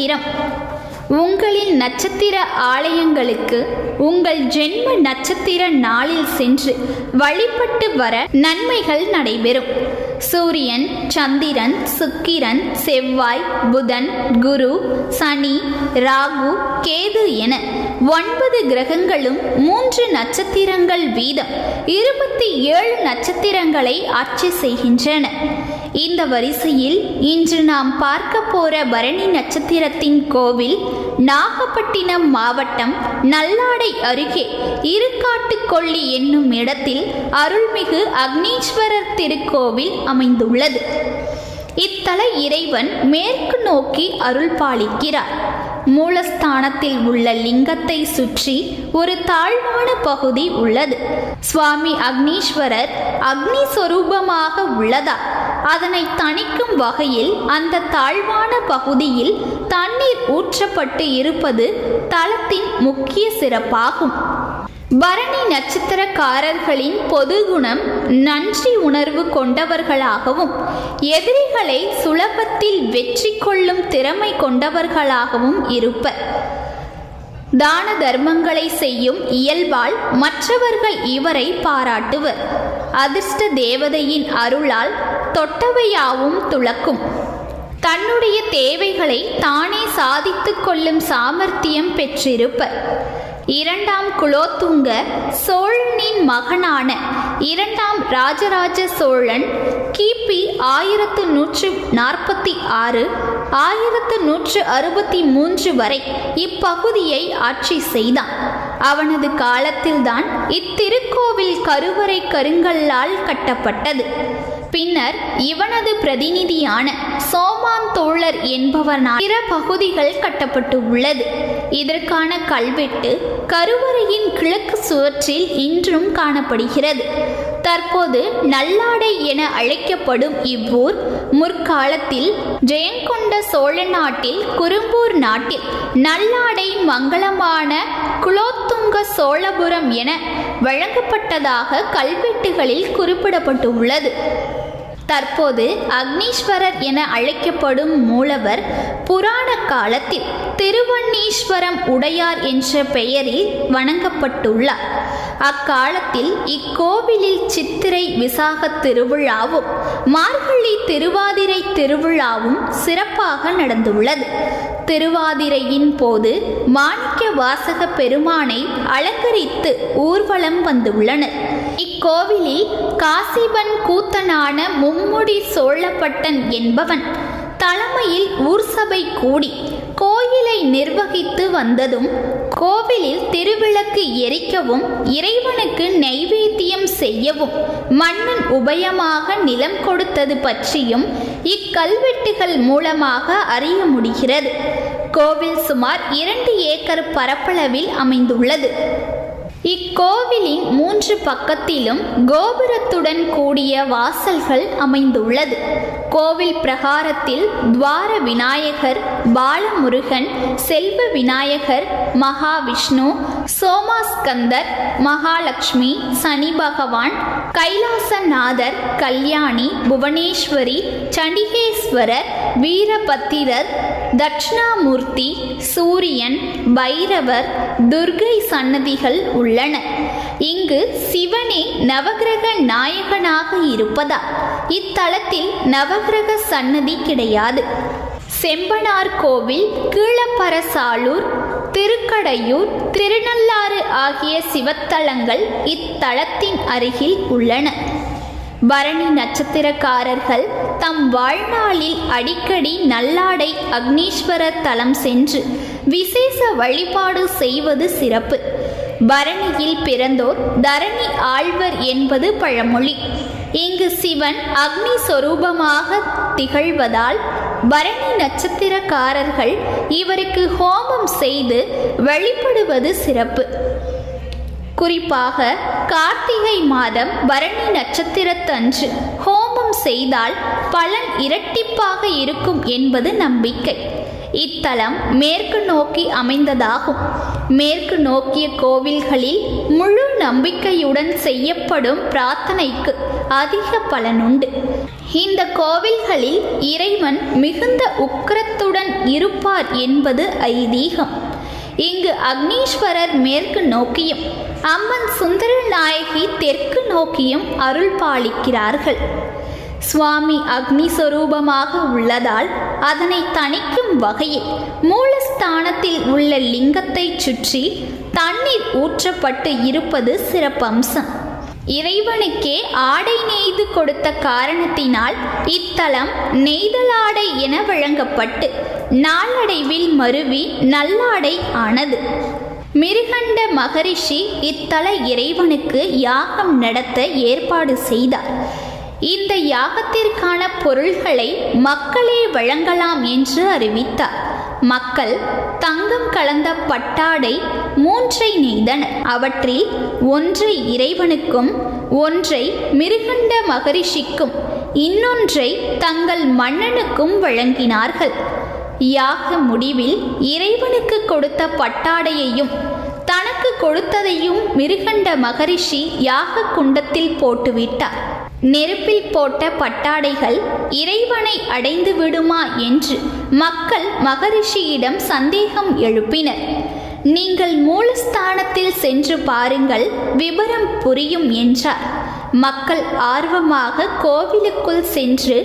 நட்சத்திரம் உங்களின் நட்சத்திர ஆலயங்களுக்கு உங்கள் ஜென்ம நட்சத்திர நாளில் சென்று வழிபட்டு வர நன்மைகள் நடைபெறும். சூரியன் சந்திரன் சுக்கிரன் செவ்வாய் புதன் குரு சனி ராகு கேது என ஒன்பது கிரகங்களும் மூன்று நட்சத்திரங்கள் வீதம் இருபத்தி ஏழு நட்சத்திரங்களை ஆட்சி செய்கின்றன. இந்த வரிசையில் இன்று நாம் பார்க்க போற பரணி நட்சத்திரத்தின் கோவில் நாகப்பட்டினம் மாவட்டம் நல்லாடை அருகே இருக்காட்டுக்கொள்ளி என்னும் இடத்தில் அருள்மிகு அக்னீஸ்வரர் திருக்கோவில் அமைந்துள்ளது. இத்தல இறைவன் மேற்கு நோக்கி அருள் பாலிக்கிறார். மூலஸ்தானத்தில் உள்ள லிங்கத்தை சுற்றி ஒரு தாழ்வான பகுதி உள்ளது. சுவாமி அக்னீஸ்வரர் அக்னி சொரூபமாக உள்ளதா அதனை தணிக்கும் வகையில் அந்த தாழ்வான பகுதியில் தண்ணீர் ஊற்றப்பட்டு இருப்பது தலத்தின் முக்கிய சிறப்பாகும். பரணி நட்சத்திரக்காரர்களின் பொது குணம் நன்றி உணர்வு கொண்டவர்களாகவும் எதிரிகளை சுலபத்தில் வெற்றி கொள்ளும் திறமை கொண்டவர்களாகவும் இருப்பர். தான தர்மங்களை செய்யும் இயல்பால் மற்றவர்கள் இவரை பாராட்டுவர். அதிர்ஷ்ட தேவதையின் அருளால் தொட்டவையாவும் துளக்கும். தன்னுடைய தேவைகளை தானே சாதித்துக் கொள்ளும் சாமர்த்தியம் பெற்றிருப்பர். இரண்டாம் குலோத்துங்க சோழனின் மகனான இரண்டாம் ராஜராஜ சோழன் கிபி ஆயிரத்து நூற்று நாற்பத்தி ஆறு ஆயிரத்து நூற்று அறுபத்தி மூன்று வரை இப்பகுதியை ஆட்சி செய்தான். அவனது காலத்தில்தான் இத்திருக்கோவில் கருவறை கருங்கல்லால் கட்டப்பட்டது. பின்னர் இவனது பிரதிநிதியான சோமான் தோழர் என்பவனால் பிற பகுதிகள் கட்டப்பட்டு உள்ளது இதற்கான கல்வெட்டு கருவறையின் கிழக்கு சுவற்றில் இன்றும் காணப்படுகிறது. தற்போது நல்லாடை என அழைக்கப்படும் இவ்வூர் முற்காலத்தில் ஜெயங்கொண்ட சோழ நாட்டில் குறும்பூர் நாட்டில் நல்லாடை மங்களமான குலோத்துங்க சோழபுரம் என வழங்கப்பட்டதாக கல்வெட்டுகளில் குறிப்பிடப்பட்டுள்ளது. தற்போது அக்னீஸ்வரர் என அழைக்கப்படும் மூலவர் புராண காலத்தில் திருவண்ணீஸ்வரம் உடையார் என்ற பெயரில் வணங்கப்பட்டுள்ளார். அக்காலத்தில் இக்கோவிலில் சித்திரை விசாக திருவிழாவும் மார்கழி திருவாதிரை திருவிழாவும் சிறப்பாக நடந்துள்ளது. திருவாதிரையின் போது மாணிக்க வாசக பெருமானை அலங்கரித்து ஊர்வலம் வந்துள்ளனர். இக்கோவிலில் காசிபன் கூத்தனான மும்முடி சோழப்பட்டன் என்பவன் தலைமையில் ஊர் சபை கூடி கோயிலை நிர்வகித்து வந்ததும் கோவிலில் திருவிளக்கு எரிக்கவும் இறைவனுக்கு நைவேத்தியம் செய்யவும் மன்னன் உபயமாக நிலம் கொடுத்தது பற்றியும் இக்கல்வெட்டுகள் மூலமாக அறிய முடிகிறது. கோவில் சுமார் இரண்டு ஏக்கர் பரப்பளவில் அமைந்துள்ளது. இக்கோவிலின் மூன்று பக்கத்திலும் கோபுரத்துடன் கூடிய வாசல்கள் அமைந்துள்ளது. கோவில் பிரகாரத்தில் துவார விநாயகர் பாலமுருகன் செல்வ விநாயகர் மகாவிஷ்ணு சோமாஸ்கந்தர் மகாலட்சுமி சனி பகவான் கைலாசநாதர் கல்யாணி புவனேஸ்வரி சண்டிகேஸ்வரர் வீரபத்திரர் தட்சிணாமூர்த்தி சூரியன் பைரவர் துர்கை சன்னதிகள் உள்ளன. இங்கு சிவனே நவகிரக நாயகனாக இருப்பதால் இத்தலத்தில் நவகிரக சன்னதி கிடையாது. செம்பனார் கோவில் கீழப்பரசாலூர் திருக்கடையூர் திருநள்ளாறு ஆகிய சிவத்தலங்கள் இத்தலத்தின் அருகில் உள்ளன. பரணி நட்சத்திரக்காரர்கள் தம் வாழ்நாளில் அடிக்கடி நல்லாடை அக்னீஸ்வரர் தலம் சென்று விசேஷ வழிபாடு செய்வது சிறப்பு. பரணியில் பிறந்தோர் தரணி ஆழ்வர் என்பது பழமொழி. இங்கு சிவன் அக்னி சொரூபமாக திகழ்வதால் பரணி நட்சத்திரக்காரர்கள் இவருக்கு ஹோமம் செய்து வழிபடுவது சிறப்பு. குறிப்பாக கார்த்திகை மாதம் பரணி நட்சத்திரத்தன்று ஹோமம் செய்தால் பலன் இரட்டிப்பாக இருக்கும் என்பது நம்பிக்கை. இத்தலம் மேற்கு நோக்கி அமைந்ததாகும். மேற்கு நோக்கிய கோவில்களில் முழு நம்பிக்கையுடன் செய்யப்படும் பிரார்த்தனைக்கு அதிக பலனுண்டு. இந்த கோவில்களில் இறைவன் மிகுந்த உக்கிரத்துடன் இருப்பார் என்பது ஐதீகம். இங்கு அக்னீஸ்வரர் மேற்கு நோக்கியும் அம்மன் சுந்தர நாயகி தெற்கு நோக்கியும் அருள் பாலிக்கிறார்கள் சுவாமி அக்னி சொரூபமாக உள்ளதால் அதனை தணிக்கும் வகையில் மூலஸ்தானத்தில் உள்ள லிங்கத்தை சுற்றி தண்ணீர் ஊற்றப்பட்டு இருப்பது சிறப்பம்சம். இறைவனுக்கே ஆடை நெய்து கொடுத்த காரணத்தினால் இத்தலம் நெய்தலாடை என வழங்கப்பட்டு நாளடைவில் மருவி நல்லாடை ஆனது. மிருகண்ட மகரிஷி இத்தல இறைவனுக்கு யாகம் நடத்த ஏற்பாடு செய்தார். இந்த யாகத்திற்கான பொருள்களை மக்களே வழங்கலாம் என்று அறிவித்தார். மக்கள் தங்கம் கலந்த பட்டாடை மூன்றை நெய்தனர். அவற்றில் ஒன்றை இறைவனுக்கும் ஒன்றை மிருகண்ட மகரிஷிக்கும் இன்னொன்றை தங்கள் மன்னனுக்கும் வழங்கினார்கள். யாக முடிவில் இறைவனுக்கு கொடுத்த பட்டாடையையும் தனக்கு கொடுத்ததையும் மிருகண்ட மகரிஷி யாக குண்டத்தில் போட்டுவிட்டார். நெருப்பில் போட்ட பட்டாடைகள் இறைவனை அடைந்து விடுமா என்று மக்கள் மகரிஷியிடம் சந்தேகம் எழுப்பினர். நீங்கள் மூலஸ்தானத்தில் சென்று பாருங்கள் விவரம் புரியும் என்றார். மக்கள் ஆர்வமாக கோவிலுக்குள் சென்று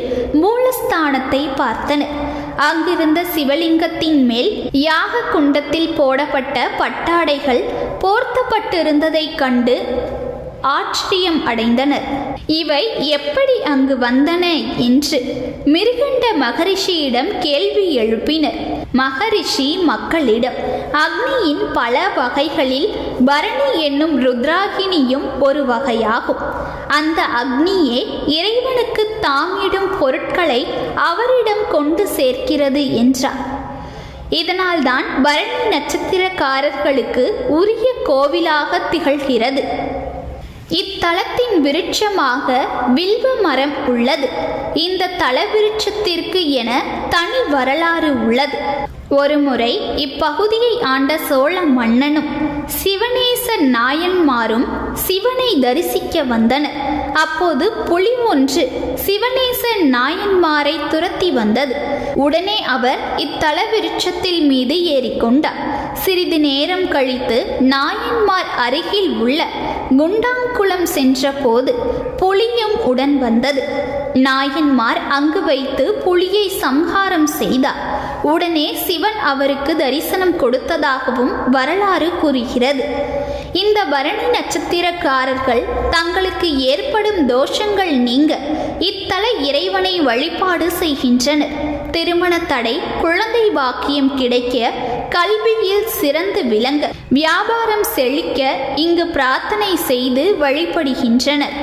மூலஸ்தானத்தை பார்த்தனர். அங்கிருந்த சிவலிங்கத்தின் மேல் யாக குண்டத்தில் போடப்பட்ட பட்டாடைகள் போர்த்தப்பட்டிருந்ததைக் கண்டு ஆச்சரியம் அடைந்தனர். இவை எப்படி அங்கு வந்தன என்று மிருகண்ட மகரிஷியிடம் கேள்வி எழுப்பினர். மகரிஷி மக்களிடம் அக்னியின் பல வகைகளில் பரணி என்னும் ருத்ராகினியும் ஒரு வகையாகும். அந்த அக்னியே இறைவனுக்கு தாமிடும் பொருட்களை அவரிடம் கொண்டு சேர்க்கிறது என்றார். இதனால்தான் பரணி நட்சத்திரக்காரர்களுக்கு உரிய கோவிலாக திகழ்கிறது. இத்தலத்தின் விருட்சமாக வில்வ மரம் உள்ளது. இந்த தல விருட்சத்திற்கு என தனி வரலாறு உள்ளது. ஒருமுறை இப்பகுதியை ஆண்ட சோழ மன்னனும் சிவனேச நாயன்மாரும் சிவனை தரிசிக்க வந்தனர். அப்போது புலி ஒன்று சிவனேச நாயன்மாரை துரத்தி வந்தது. உடனே அவர் இத்தல விருட்சத்தில் மீது ஏறிக்கொண்டார். சிறிது நேரம் கழித்து நாயன்மார் அருகில் உள்ள குண்டாங்குளம் சென்றபோது புலியும் உடன் வந்தது. நாயன்மார் அங்கு வைத்து புலியை சம்ஹாரம் செய்தார். உடனே சிவன் அவருக்கு தரிசனம் கொடுத்ததாகவும் வரலாறு கூறுகிறது. இந்த பரணி நட்சத்திரக்காரர்கள் தங்களுக்கு ஏற்படும் தோஷங்கள் நீங்க. இத்தல இறைவனை வழிபாடு செய்கின்றனர். திருமண தடை குழந்தை பாக்கியம் கிடைக்க கல்வியில் சிறந்து விளங்க வியாபாரம் செழிக்க இங்கு பிரார்த்தனை செய்து வழிபடுகின்றனர்.